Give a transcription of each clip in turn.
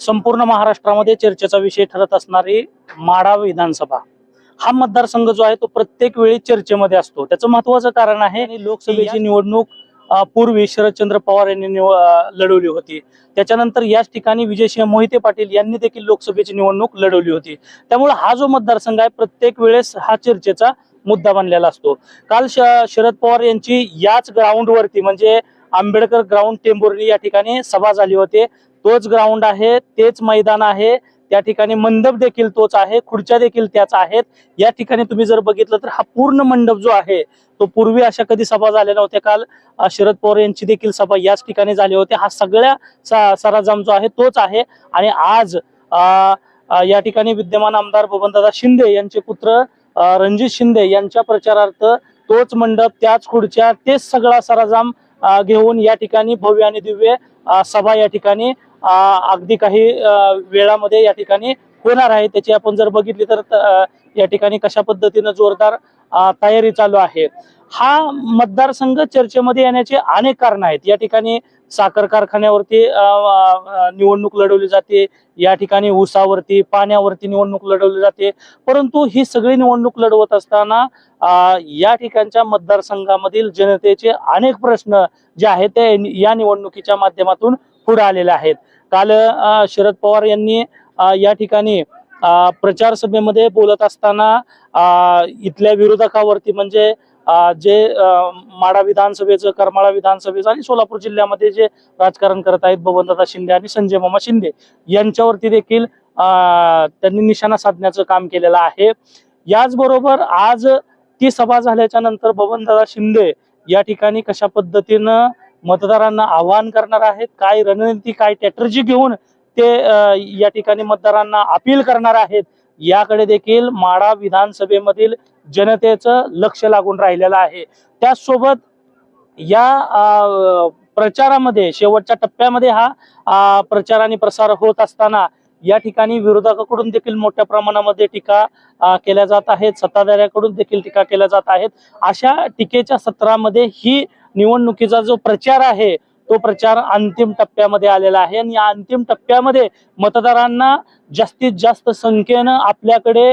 संपूर्ण महाराष्ट्रामध्ये चर्चेचा विषय ठरत असणारी माढा विधानसभा. हा मतदारसंघ जो आहे तो प्रत्येक वेळी चर्चेमध्ये असतो. त्याचं महत्वाचं कारण आहे लोकसभेची निवडणूक पूर्वी शरदचंद्र पवार यांनी लढवली होती. त्याच्यानंतर याच ठिकाणी विजयसिंह मोहिते पाटील यांनी देखील लोकसभेची निवडणूक लढवली होती. त्यामुळे हा जो मतदारसंघ आहे प्रत्येक वेळेस हा चर्चेचा मुद्दा बनलेला असतो. काल शरद पवार यांची याच ग्राउंडवरती म्हणजे आंबेडकर ग्राउंड टेंभुर्णी या ठिकाणी सभा झाली होती. तोच ग्राउंड आहे तेच मैदान आहे. त्या ठिकाणी मंडप देखील तोच आहे खुर्च्या देखील त्याच आहेत. या ठिकाणी तुम्ही जर बघितलं तर हा पूर्ण मंडप जो आहे तो पूर्वी अशा कधी सभा झाल्या नव्हत्या. काल शरद पवार यांची देखील सभा याच ठिकाणी झाली होती. हा सगळ्या स- सराजाम जो आहे तोच आहे. आणि आज या ठिकाणी विद्यमान आमदार बबनदादा शिंदे यांचे पुत्र रणजित शिंदे यांच्या प्रचारार्थ तोच मंडप त्याच खुर्च्या तेच सगळा सराजाम घेऊन या ठिकाणी भव्य आणि दिव्य सभा या ठिकाणी अगदी काही वेळामध्ये या ठिकाणी होणार आहे. त्याची आपण जर बघितली तर या ठिकाणी कशा पद्धतीनं जोरदार तयारी चालू आहे. हा मतदारसंघ चर्चेमध्ये येण्याचे अनेक कारण आहेत. या ठिकाणी साखर कारखान्यावरती निवडणूक लढवली जाते. या ठिकाणी ऊसावरती पाण्यावरती निवडणूक लढवली जाते. परंतु ही सगळी निवडणूक लढवत असताना या ठिकाणच्या मतदारसंघामधील जनतेचे अनेक प्रश्न जे आहेत ते या निवडणुकीच्या माध्यमातून पुढे आलेले आहेत. काल शरद पवार यांनी या ठिकाणी प्रचार सभेमध्ये बोलत असताना इथल्या विरोधकावरती म्हणजे जे माडा विधानसभेचं करमाळा विधानसभेचं आणि सोलापूर जिल्ह्यामध्ये जे राजकारण करत आहेत बबनदादा शिंदे आणि संजय मामा शिंदे यांच्यावरती देखील त्यांनी निशाणा साधण्याचं काम केलेलं आहे. याचबरोबर आज ती सभा झाल्याच्यानंतर बबनदादा शिंदे या ठिकाणी कशा पद्धतीनं मतदारांना आवाहन करणार आहेत काय रणनीती काय स्ट्रॅटर्जी घेऊन ते या ठिकाणी मतदारांना अपील करणार आहेत याकडे देखील माडा विधानसभेमधील जनतेचं लक्ष लागून राहिलेलं आहे. त्याचसोबत या प्रचारामध्ये शेवटच्या टप्प्यामध्ये हा प्रचार आणि प्रसार होत असताना या ठिकाणी विरोधकाकडून देखील मोठ्या प्रमाणामध्ये टीका केल्या जात आहेत. सत्ताधाऱ्याकडून देखील टीका केल्या जात आहेत. अशा टीकेच्या सत्रामध्ये ही निवडणुकीचा जो प्रचार आहे तो प्रचार अंतिम टप्प्यामध्ये आलेला आहे आणि या अंतिम टप्प्यामध्ये मतदारांना जास्तीत जास्त संख्येनं आपल्याकडे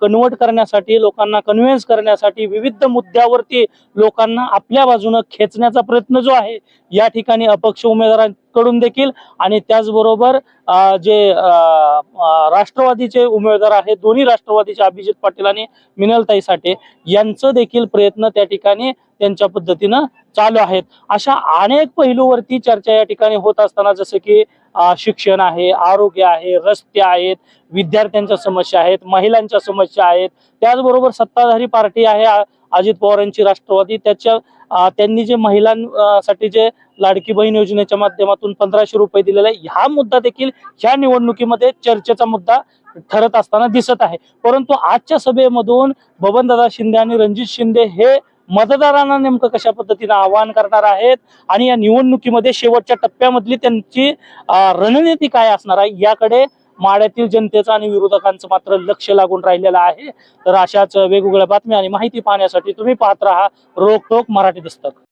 कन्वर्ट करण्यासाठी लोकांना कन्व्हिन्स करण्यासाठी विविध मुद्द्यावरती लोकांना आपल्या बाजूनं खेचण्याचा प्रयत्न जो आहे या ठिकाणी अपक्ष कडून देखील आणि त्याचबरोबर जे राष्ट्रवादीचे उमेदवार आहेत दोन्ही राष्ट्रवादीचे अभिजित पाटील आणि मिनलताई साठे यांचं देखील प्रयत्न त्या ठिकाणी त्यांच्या पद्धतीनं चालू आहेत. अशा अनेक पैलूवरती चर्चा या ठिकाणी होत असताना जसं की शिक्षण आहे आरोग्य आहे रस्ते आहेत विद्यार्थ्यांच्या समस्या आहेत महिलांच्या समस्या आहेत त्याचबरोबर सत्ताधारी पार्टी आहे अजित अजित पवारांची राष्ट्रवादी त्याच्या त्यांनी जे महिलांसाठी जे लाडकी बहीण योजनेच्या माध्यमातून पंधराशे रुपये दिलेले आहे हा मुद्दा देखील ह्या निवडणुकीमध्ये चर्चेचा मुद्दा ठरत असताना दिसत आहे. परंतु आजच्या सभेमधून बबनदादा शिंदे आणि रणजित शिंदे हे मतदारांना नेमकं कशा पद्धतीने आवाहन करणार आहेत आणि या निवडणुकीमध्ये शेवटच्या टप्प्यामधली त्यांची रणनीती काय असणार आहे याकडे माड्यातील जनतेचं आणि विरोधकांचं मात्र लक्ष लागून राहिलेलं आहे. तर अशाच वेगवेगळ्या बातम्या आणि माहिती पाहण्यासाठी तुम्ही पाहत राहा रोकटोक मराठी दस्तक.